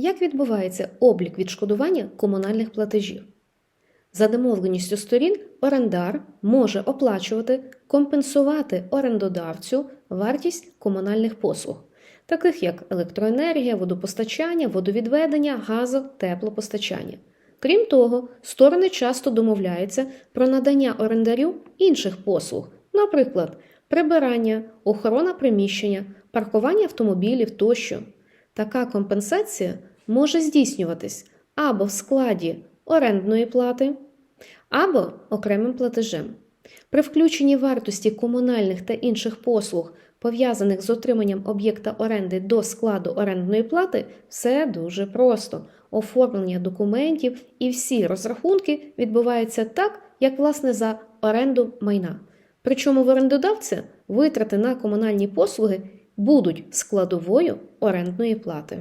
Як відбувається облік відшкодування комунальних платежів? За домовленістю сторін орендар може оплачувати, компенсувати орендодавцю вартість комунальних послуг, таких як електроенергія, водопостачання, водовідведення, газо, теплопостачання. Крім того, сторони часто домовляються про надання орендарю інших послуг, наприклад, прибирання, охорона приміщення, паркування автомобілів тощо. Така компенсація може здійснюватись або в складі орендної плати, або окремим платежем. При включенні вартості комунальних та інших послуг, пов'язаних з отриманням об'єкта оренди до складу орендної плати, все дуже просто. Оформлення документів і всі розрахунки відбуваються так, як власне за оренду майна. Причому в орендодавця витрати на комунальні послуги будуть складовою орендної плати.